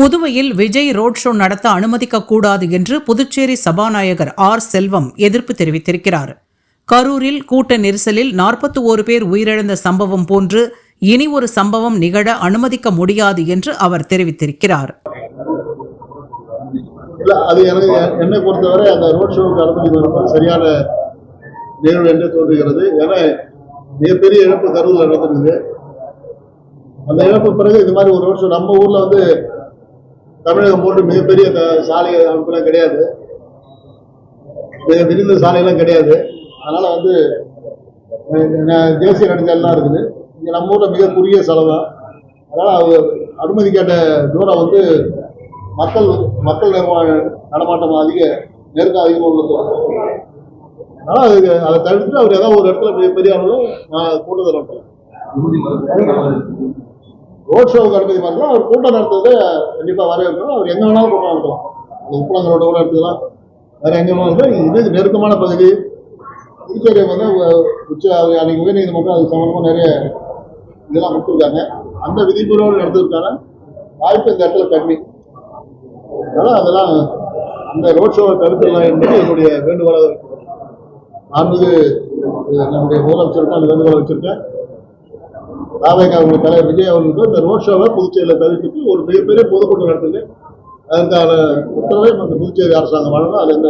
புதுவையில் Vijay road show நடத்த அனுமதிக்கக்கூடாது என்று புதுச்சேரி சபாநாயகர் ஆர் செல்வம் எதிர்ப்பு தெரிவித்திருக்கிறார். கரூரில் கூட்ட நெரிசலில் நாற்பத்தி ஓரு பேர் உயிரிழந்த சம்பவம் போன்று இனி ஒரு சம்பவம் நிகழ அனுமதிக்க முடியாது என்று அவர் தெரிவித்திருக்கிறார். இல்ல அது எனக்கு என்னை பொறுத்தவரை அந்த ரோட் ஷோவுக்கு அனுமதி வரும்போது சரியான நிகழ்வு என்று தோன்றுகிறது. ஏன்னா மிகப்பெரிய இழப்பு கரூர்ல நடந்திருக்குது. அந்த இழப்பு பிறகு இது மாதிரி ஒரு ரோட் ஷோ நம்ம ஊர்ல வந்து தமிழகம் போட்டு மிகப்பெரிய சாலை அமைப்புலாம் கிடையாது. மிக விரிந்த சாலையெல்லாம் கிடையாது. அதனால வந்து தேசிய நெடுஞ்சாலாம் இருக்குது. இங்க நம்ம ஊர்ல மிக குறுகிய செலவு. அதனால அவங்க அனுமதி கேட்ட தூரம் வந்து மக்கள் மக்கள் நடமாட்டம் அதிக நெருக்கம் அதிகமாக உள்ளது அதனால அதுக்கு அதை தடுத்துட்டு அவர் ஏதாவது ஒரு இடத்துல பெரிய பெரிய அளவில் நான் கூட்டத்தை ரோட் ஷோவுக்கு அனுமதி பண்ணலாம் அவர் கூட்டம் நடத்துறது கண்டிப்பாக வரவேற்கணும் அவர் எங்கே வேணாலும் கூட்டம் நடத்தலாம். அது உப்பளங்களோட கூட எடுத்துக்கலாம். வேற எங்கே வேணாலும் இது நெருக்கமான பகுதி. புதுச்சேரி வந்து உச்ச அன்னைக்கு உயர்நீதிமன்றம் அது சம்மந்தமாக நிறைய இதெல்லாம் கொடுத்துருக்காங்க. அந்த விதிமுறையோடு நடத்துறதுக்கான வாய்ப்பு இந்த இடத்துல கம்மி. அதனால் அதெல்லாம் அந்த ரோட் ஷோவை தடுத்துடலாம் என்பது என்னுடைய வேண்டுகோளாக இருக்கிறது. வந்து நம்முடைய முதலமைச்சருக்கும் அந்த வேண்டுகோளை வச்சுருக்கேன். ராவேகா அவங்க தலைவர் விஜய் அவர்களுக்கு இந்த ரோட் ஷோவை புதுச்சேரியில் தவிர்த்துட்டு ஒரு மிகப்பெரிய பொதுக்கூட்டம் நடத்துட்டு அதற்கான உத்தரவை புதுச்சேரி அரசாங்கம் வழங்கும் அது எந்த